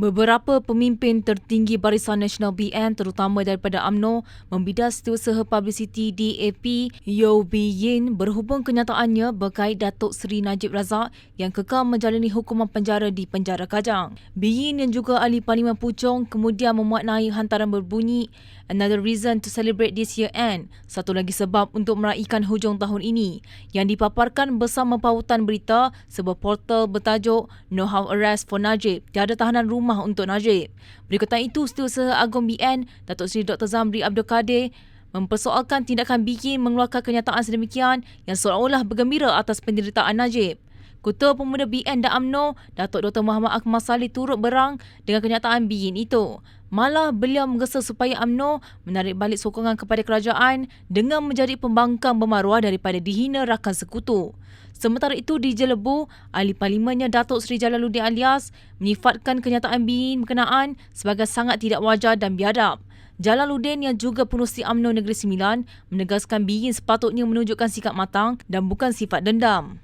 Beberapa pemimpin tertinggi Barisan Nasional BN terutama daripada AMNO membidas setiausaha publicity DAP Yo Bi Yin berhubung kenyataannya berkait Datuk Seri Najib Razak yang kekal menjalani hukuman penjara di penjara Kajang. Bi Yin yang juga ahli Parlimen Puchong kemudian memuatnai hantaran berbunyi Another reason to celebrate this year end. Satu lagi sebab untuk meraihkan hujung tahun ini yang dipaparkan bersama pautan berita sebuah portal bertajuk No How Arrest for Najib. Tiada tahanan rumah untuk Najib. Berikutan itu, Setiausaha Agung BN, Datuk Seri Dr. Zamri Abdul Kadir mempersoalkan tindakan BN mengeluarkan kenyataan sedemikian yang seolah-olah bergembira atas penderitaan Najib. Ketua Pemuda BN dan UMNO, Datuk Dr. Muhammad Akmal Salih turut berang dengan kenyataan BN itu. Malah beliau menggesa supaya UMNO menarik balik sokongan kepada kerajaan dengan menjadi pembangkang bermaruah daripada dihina rakan sekutu. Sementara itu di Jelebu, ahli parlimennya Datuk Seri Jalaluddin Alias menyifatkan kenyataan BIN berkenaan sebagai sangat tidak wajar dan biadab. Jalaluddin yang juga pengurusi UMNO Negeri Sembilan menegaskan BIN sepatutnya menunjukkan sikap matang dan bukan sifat dendam.